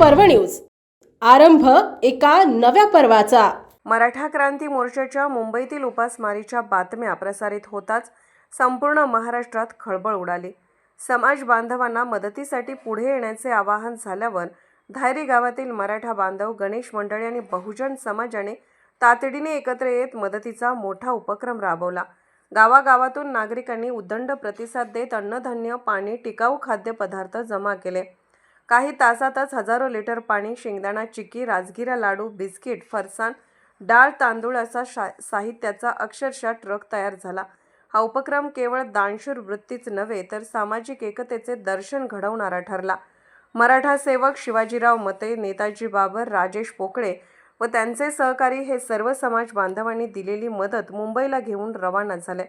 पर्व न्यूज. आरंभ एका नव्या पर्वाचा. मराठा क्रांती मोर्चाच्या मुंबईतील उपासमारीच्या बातम्या प्रसारित होताच संपूर्ण महाराष्ट्रात खळबळ उडाली. समाज बांधवांना मदतीसाठी पुढे येण्याचे आवाहन झाल्यावर धायरी गावातील मराठा बांधव गणेश मंडळी आणि बहुजन समाजाने तातडीने एकत्र येत मदतीचा मोठा उपक्रम राबवला. गावागावातून नागरिकांनी उदंड प्रतिसाद देत अन्नधान्य पाणी टिकाऊ खाद्यपदार्थ जमा केले. काही तासातच हजारो लिटर पाणी शेंगदाणा चिक्की राजगिरा लाडू बिस्किट फरसाण डाळ तांदूळ असा शा साहित्याचा अक्षरशः ट्रक तयार झाला. हा उपक्रम केवळ दानशूर वृत्तीच नव्हे तर सामाजिक एकतेचे दर्शन घडवणारा ठरला. मराठा सेवक शिवाजीराव मते नेताजी बाबर राजेश पोकळे व त्यांचे सहकारी हे सर्व समाज बांधवांनी दिलेली मदत मुंबईला घेऊन रवाना झाले.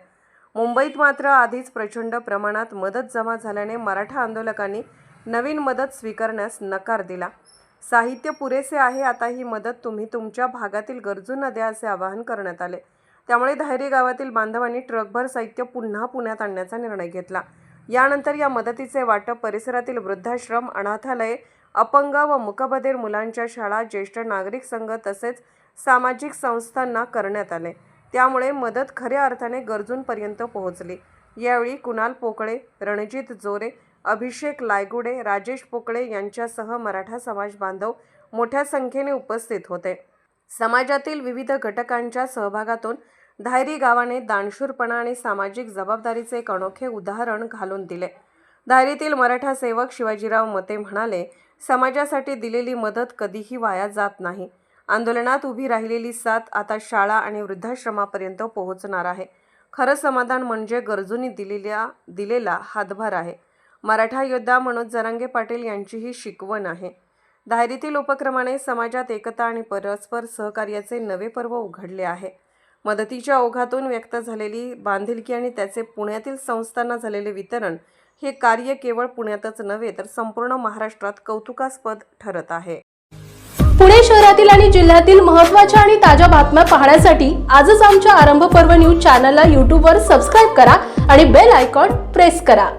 मुंबईत मात्र आधीच प्रचंड प्रमाणात मदत जमा झाल्याने मराठा आंदोलकांनी नवीन मदत स्वीकारण्यास नकार दिला. साहित्य पुरेसे आहे आता ही मदत तुम्ही तुमच्या भागातील गरजूंना द्या असे आवाहन करण्यात आले. त्यामुळे धायरी गावातील बांधवांनी ट्रकभर साहित्य पुन्हा पुण्यात आणण्याचा निर्णय घेतला. यानंतर या मदतीचे वाटप परिसरातील वृद्धाश्रम अनाथालये अपंग व मुकबधीर मुलांच्या शाळा ज्येष्ठ नागरिक संघ तसेच सामाजिक संस्थांना करण्यात आले. त्यामुळे मदत खऱ्या अर्थाने गरजूंपर्यंत पोहोचली. यावेळी कुणाल पोकळे रणजित जोरे अभिषेक लायगुडे राजेश पोकळे यांच्यासह मराठा समाज बांधव मोठ्या संख्येने उपस्थित होते. समाजातील विविध घटकांच्या सहभागातून धायरी गावाने दानशूरपणा आणि सामाजिक जबाबदारीचे एक अनोखे उदाहरण घालून दिले. धायरीतील मराठा सेवक शिवाजीराव मते म्हणाले समाजासाठी दिलेली मदत कधीही वाया जात नाही. आंदोलनात उभी राहिलेली साथ आता शाळा आणि वृद्धाश्रमापर्यंत पोहोचणार आहे. खरं समाधान म्हणजे गरजूंनी दिलेल्या दिलेला हातभार आहे. मराठा योद्धा मनोज जरांगे पाटील यांची ही शिकवण आहे. धायरीतील उपक्रमाने समाजात एकता आणि परस्पर सहकार्याचे नवे पर्व उघडले आहे. मदतीच्या ओघातून व्यक्त झालेली बांधिलकी आणि त्याचे पुण्यातील संस्थांना झालेले वितरण हे कार्य केवळ पुण्यातच नव्हे तर संपूर्ण महाराष्ट्रात कौतुकास्पद ठरत आहे. पुणे शहरातील आणि जिल्ह्यातील महत्त्वाच्या आणि ताज्या बातम्या पाहण्यासाठी आजच आमच्या आरंभ पर्व न्यूज चॅनलला यूट्यूबवर सबस्क्राईब करा आणि बेल आयकॉन प्रेस करा.